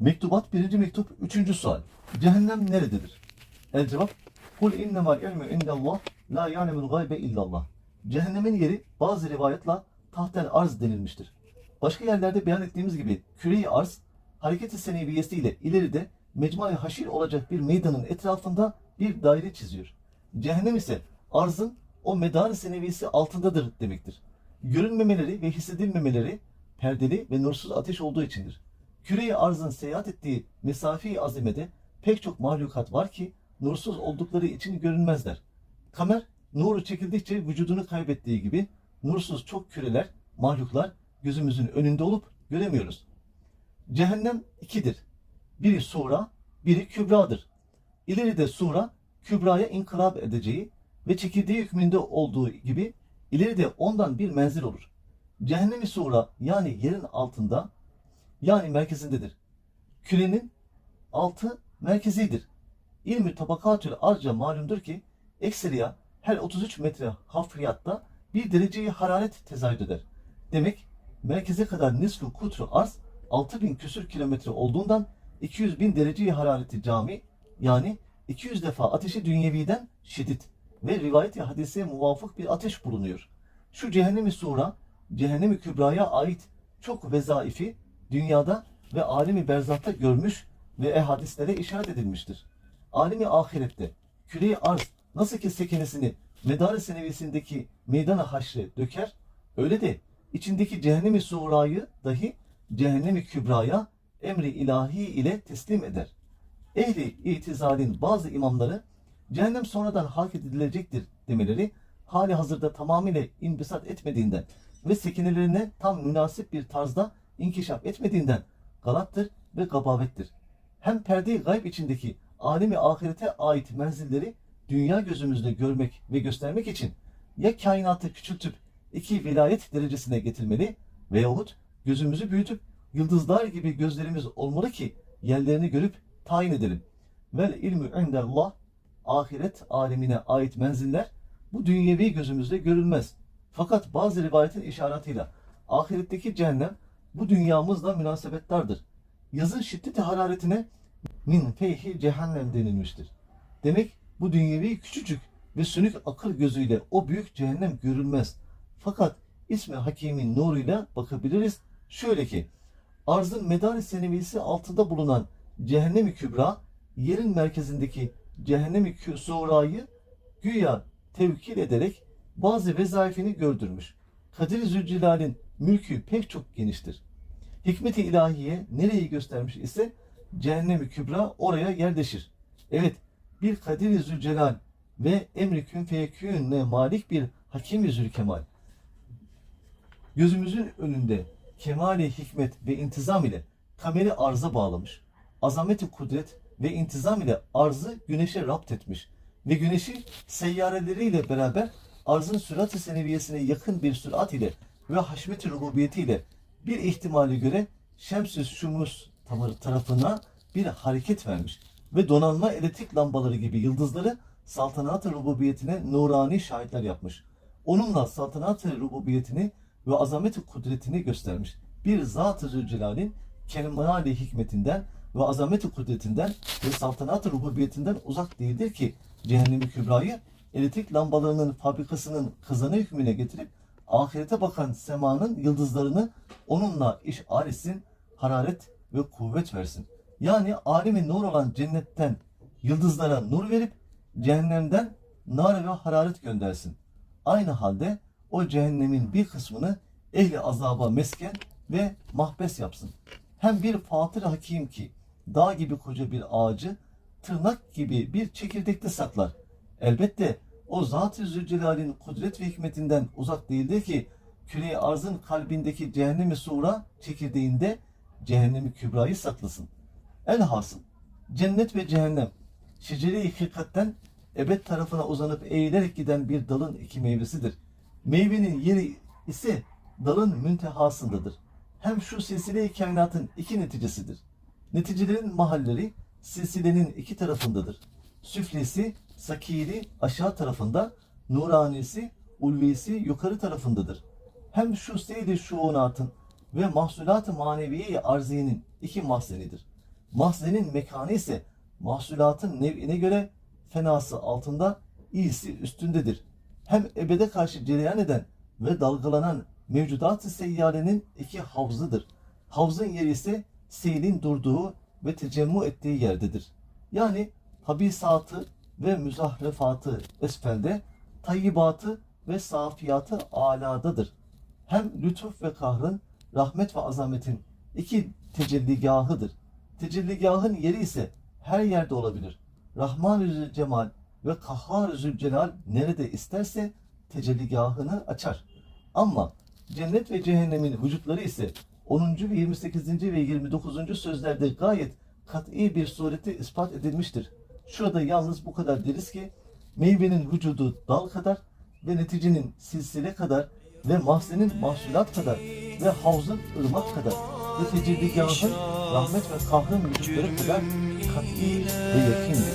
Mektubat birinci mektup üçüncü sual. Cehennem nerededir? El cevap Kul innemel ilmu indallah la ya'lemul gaybe illallah. Cehennemin yeri bazı rivayetla tahtel arz denilmiştir. Başka yerlerde beyan ettiğimiz gibi küre-i arz hareket-i seneviyesiyle ileride mecmai haşir olacak bir meydanın etrafında bir daire çiziyor. Cehennem ise arzın o medar seneviyesi altındadır demektir. Görünmemeleri ve hissedilmemeleri perdeli ve nursuz ateş olduğu içindir. Küre-i arzın seyahat ettiği mesafe-i azimede pek çok mahlukat var ki nursuz oldukları için görünmezler. Kamer nuru çekildikçe vücudunu kaybettiği gibi nursuz çok küreler, mahluklar gözümüzün önünde olup göremiyoruz. Cehennem ikidir. Biri sura, biri kübradır. İleride sura, kübraya inkılap edeceği ve çekirdeği hükmünde olduğu gibi ileride ondan bir menzil olur. Cehennemi sura yani yerin altında yani merkezindedir. Kürenin altı merkezidir. İlmi tabakatül arca malumdur ki ekseriya her 33 metre hafriyatta bir dereceyi hararet tezahür eder. Demek merkeze kadar nisfu kutru arz 6000 küsür kilometre olduğundan 200 bin dereceyi harareti cami yani 200 defa ateşi dünyeviden şiddet ve rivayet-i hadise muvafık bir ateş bulunuyor. Şu cehennemi sura, cehennemi kübraya ait çok vezaifi dünyada ve alemi berzahta görmüş ve ehadislere işaret edilmiştir. Alemi ahirette küre-i arz nasıl ki sekenesini medar-ı senevisindeki meydana haşre döker, öyle de içindeki cehennemi suğrayı dahi cehennemi kübraya emri ilahi ile teslim eder. Ehli itizalin bazı imamları cehennem sonradan hak edilecektir demeleri hali hazırda tamamıyla inbisat etmediğinden ve sekinelerine tam münasip bir tarzda inkişaf etmediğinden galattır ve gabavettir. Hem perde-i gayb içindeki alemi ahirete ait menzilleri dünya gözümüzde görmek ve göstermek için ya kainatı küçültüp iki vilayet derecesine getirmeli veyahut gözümüzü büyütüp yıldızlar gibi gözlerimiz olmalı ki yerlerini görüp tayin edelim. Vel ilmü indellah ahiret alemine ait menziller bu dünyevi gözümüzde görülmez. Fakat bazı rivayetin işaretiyle ahiretteki cehennem bu dünyamızla münasebettardır. Yazın şiddeti hararetine min feyhi cehennem denilmiştir. Demek bu dünyevi küçücük ve sönük akıl gözüyle o büyük cehennem görülmez. Fakat ismi hakimin nuruyla bakabiliriz. Şöyle ki arzın medar senevisi altında bulunan cehennemi kübra yerin merkezindeki cehennemi surayı güya tevkil ederek bazı vezaifini gördürmüş. Kadir-i Zülcelal'in mülkü pek çok geniştir. Hikmet-i ilahiye nereyi göstermiş ise cehennemi kübra oraya yerleşir. Evet bir Kadir-i Zülcelal ve emri kün feyekûnne malik bir Hakim-i Zülkemal gözümüzün önünde kemali hikmet ve intizam ile kameri arza bağlamış. Azameti kudret ve intizam ile arzı güneşe rapt etmiş ve güneşi seyyareleriyle beraber arzın sürat-ı seneviyesine yakın bir sürat ile ve haşmet-i rububiyeti ile bir ihtimali göre Şems-i Şumus tarafına bir hareket vermiş ve donanma elektrik lambaları gibi yıldızları saltanat-ı rububiyetine nurani şahitler yapmış. Onunla saltanat-ı rububiyetini ve azamet-i kudretini göstermiş. Bir Zat-ı Zülcelal'in kelimali hikmetinden ve azamet-i kudretinden ve saltanat-ı rububiyetinden uzak değildir ki cehennemi kübrayı elektrik lambalarının fabrikasının kızanı hükmüne getirip ahirete bakan semanın yıldızlarını onunla işar etsin, hararet ve kuvvet versin. Yani alemi nur olan cennetten yıldızlara nur verip cehennemden nar ve hararet göndersin. Aynı halde o cehennemin bir kısmını ehli azaba mesken ve mahbes yapsın. Hem bir fatır hakim ki dağ gibi koca bir ağacı tırnak gibi bir çekirdekte saklar. Elbette o Zat-ı Zülcelal'in kudret ve hikmetinden uzak değildir ki küre arzın kalbindeki cehennemi sura çekirdeğinde cehennemi kübrayı saklasın. Elhasıl cennet ve cehennem şecere-i hilkatten ebed tarafına uzanıp eğilerek giden bir dalın iki meyvesidir. Meyvenin yeri ise dalın müntehasındadır. Hem şu silsile-i kainatın iki neticesidir. Neticelerin mahalleri silsilenin iki tarafındadır. Süflesi, sakiri aşağı tarafında, nuranisi, ulvisi yukarı tarafındadır. Hem şu seyri şuunatın ve mahsulat-ı maneviye arziyenin iki mahzenidir. Mahzenin mekanı ise mahsulatın nev'ine göre fenası altında, iyisi üstündedir. Hem ebede karşı cereyan eden ve dalgalanan mevcudat-ı seyyarenin iki havzıdır. Havzın yeri ise seylin durduğu ve tecemmu ettiği yerdedir. Yani habisatı ve müzahrefatı esfelde, tayyibatı ve safiyatı aladadır. Hem lütuf ve kahrın, rahmet ve azametin iki tecelligahıdır. Tecelligahın yeri ise her yerde olabilir. Rahman-ı Cemal ve Kahhar-ı Zülcelal nerede isterse tecelligahını açar. Ama cennet ve cehennemin vücutları ise 10. ve 28. ve 29. sözlerde gayet kat'i bir sureti ispat edilmiştir. Şurada yalnız bu kadar deriz ki meyvenin vücudu dal kadar ve neticenin silsile kadar ve mahzenin mahsulat kadar ve havzın ırmak kadar ve tecelligahın rahmet ve kahrın vücutları kadar kat'i ve yakindir.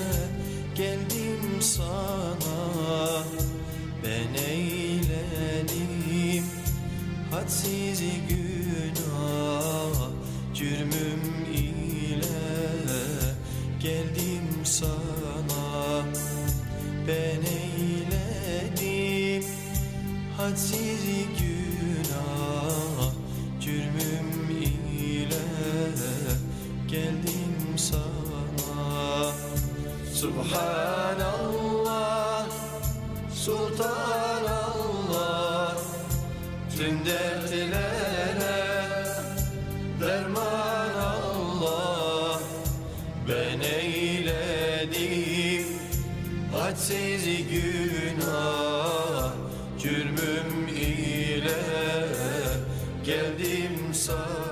Geldim sana ben eyledim Hadsiz günah ben eyledim Hadsiz günah cürmüm ile Geldim sana. Subhanallah Sultanallah. Tüm dertlere Derman Allah Ben eyledim Hadsiz günah cürmüm ile geldim sana.